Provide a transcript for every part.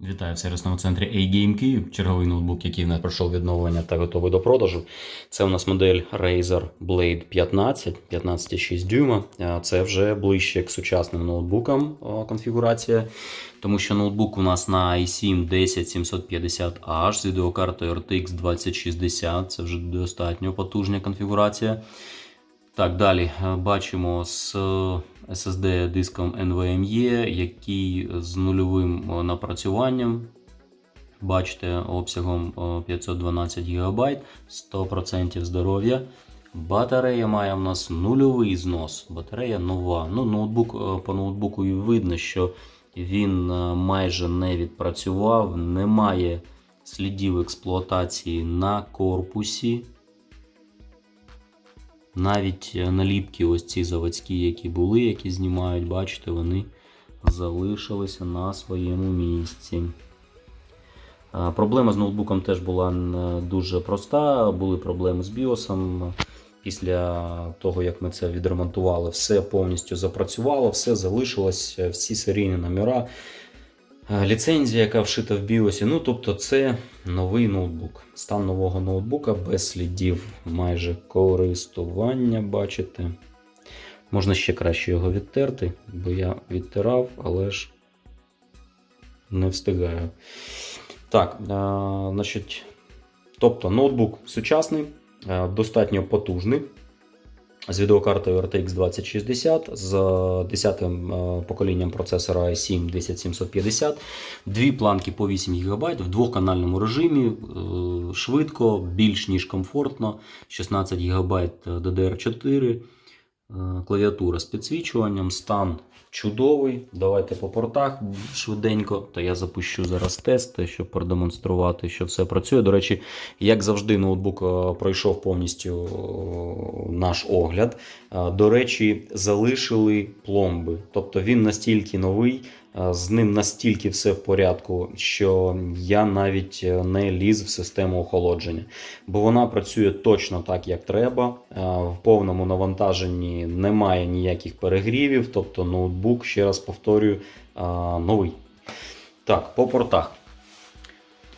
Вітаю в сервісному центрі A-Game Київ. Черговий ноутбук, який в нас пройшов відновлення та готовий до продажу. Це у нас модель Razer Blade 15, 15,6 дюйма. Це вже ближче к сучасним ноутбукам конфігурація, тому що ноутбук у нас на i7 10750H з відеокартою RTX 2060. Це вже достатньо потужна конфігурація. Так, далі бачимо з SSD диском NVMe, який з нульовим е, напрацюванням. Бачите, обсягом е, 512 ГБ, 100% здоров'я. Батарея має в нас нульовий знос. Батарея нова. Ну, ноутбук, е, По ноутбуку і видно, що він е, майже не відпрацював, немає слідів експлуатації на корпусі. Навіть наліпки, ось ці заводські, які були, які знімають, бачите, вони залишилися на своєму місці. Проблема з ноутбуком теж була дуже проста. Були проблеми з біосом. Після того, як ми це відремонтували, все повністю запрацювало, все залишилось, всі серійні номера. Е, Ліцензія, яка вшита в біосі. Ну, тобто, це новий ноутбук. Стан нового ноутбука без слідів майже користування, бачите. Можна ще краще його відтерти, бо я відтирав, але ж не встигаю. Так, е, значить, тобто ноутбук сучасний, е, достатньо потужний. З відеокартою RTX 2060 з 10-м е, поколінням процесора i7 10750, дві планки по 8 ГБ в двохканальному режимі, е, швидко, більш ніж комфортно, 16 ГБ DDR4, е, клавіатура з підсвічуванням, стан чудовий. Давайте по портах швиденько. То я запущу зараз тести, щоб продемонструвати, що все працює. До речі, як завжди, ноутбук е, пройшов повністю е, наш огляд. Е, До речі, залишили пломби. Тобто він настільки новий, е, з ним настільки все в порядку, що я навіть е, не ліз в систему охолодження. Бо вона працює точно так, як треба. Е, В повному навантаженні немає ніяких перегрівів. Тобто ноутбук, ще раз повторюю, е, новий. Так, по портах.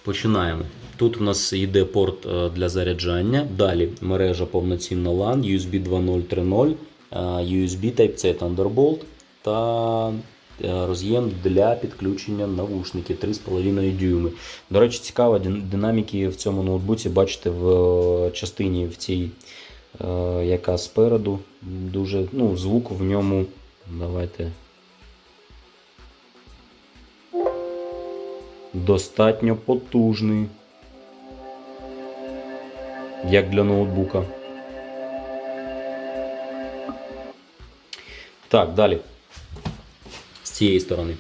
Починаємо. Тут у нас йде порт е, для заряджання. Далі мережа повноцінна LAN, USB 2.0 3.0, е, USB Type-C Thunderbolt та е, роз'єм для підключення навушників 3,5 дюйми. До речі, цікаво, динаміки в цьому ноутбуці бачите в е, частині в цій, е, яка спереду. Дуже ну, звук в ньому. Давайте. Достатньо потужний. Як для ноутбука. Так, далі. Цієї сторони.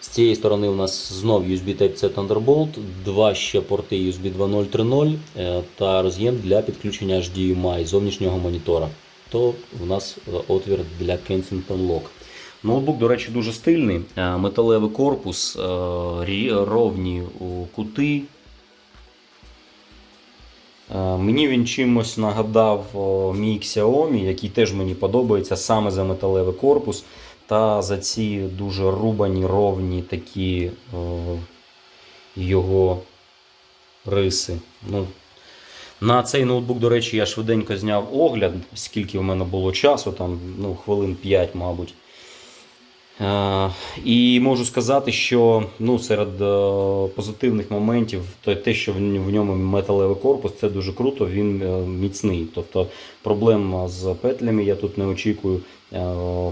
З цієї сторони у нас знов USB Type-C Thunderbolt, два ще порти USB 2.0 3.0 е, та роз'єм для підключення HDMI зовнішнього монітора. То у нас е, отвір для Kensington Lock. Ноутбук, до речі, дуже стильний. Е, Металевий корпус, ровні кути. Мені він чимось нагадав мій Xiaomi, який теж мені подобається саме за металевий корпус та за ці дуже рубані, ровні такі е, його риси. Ну, на цей ноутбук, до речі, я швиденько зняв огляд, скільки в мене було часу, там ну, хвилин 5, мабуть. Е, І можу сказати, що ну, серед е, позитивних моментів, то те, що в ньому металевий корпус, це дуже круто, він е, міцний. Тобто проблем з петлями я тут не очікую.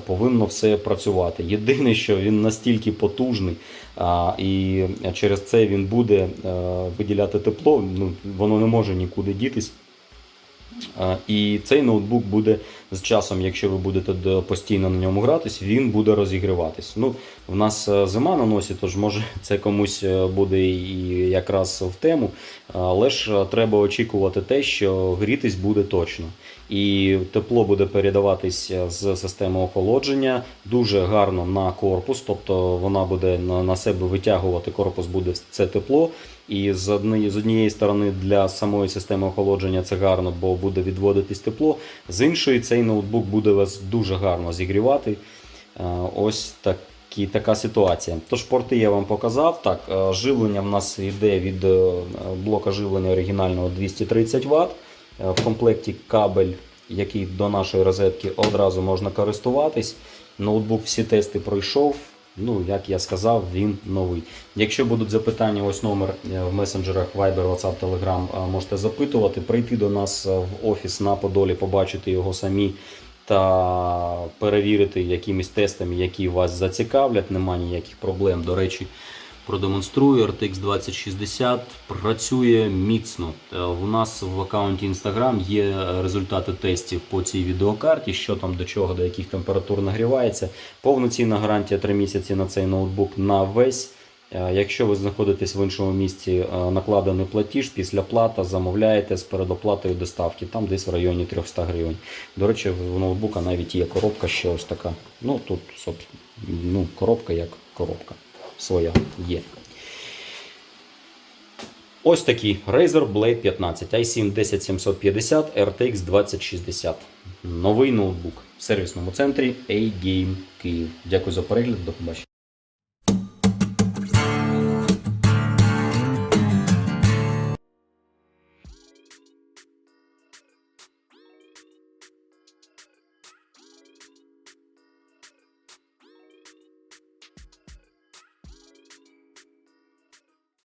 Повинно все працювати. Єдине, що він настільки потужний, і через це він буде виділяти тепло, ну, воно не може нікуди дітись. І цей ноутбук буде з часом, якщо ви будете постійно на ньому гратись, він буде розігріватись. Ну, в нас е, зима на носі, тож може це комусь е, буде і якраз в тему. Але ж е, треба очікувати те, що грітись буде точно. І тепло буде передаватись з системи охолодження дуже гарно на корпус, тобто вона буде на, себе витягувати корпус, буде це тепло. І з однієї, сторони для самої системи охолодження це гарно, бо буде відводитись тепло. З іншої, цей ноутбук буде вас дуже гарно зігрівати. Е, Ось так, така ситуація. Тож порти я вам показав. Так, е, живлення в нас йде від е, блока живлення оригінального 230 Вт. В комплекті кабель, який до нашої розетки одразу можна користуватись. Ноутбук всі тести пройшов. Ну, як я сказав, він новий. Якщо будуть запитання, ось номер е, в месенджерах Viber, WhatsApp, Telegram, е, можете запитувати. Прийти до нас е, в офіс на Подолі, побачити його самі та перевірити якимись тестами, які вас зацікавлять. Нема ніяких проблем. До речі, продемонструю RTX 2060 працює міцно. Е, У нас в аккаунті Instagram є результати тестів по цій відеокарті, що там до чого, до яких температур нагрівається. Повноцінна гарантія 3 місяці на цей ноутбук на весь. Е, Якщо ви знаходитесь в іншому місці, е, накладений платіж, після плата замовляєте з передоплатою доставки, там десь в районі 300 гривень. До речі, в ноутбука навіть є коробка ще ось така. Ну тут ну, коробка як коробка своя є. Ось такий Razer Blade 15 i7 10750 RTX 2060. Новий ноутбук в сервісному центрі A-Game Київ. Дякую за перегляд. До побачення.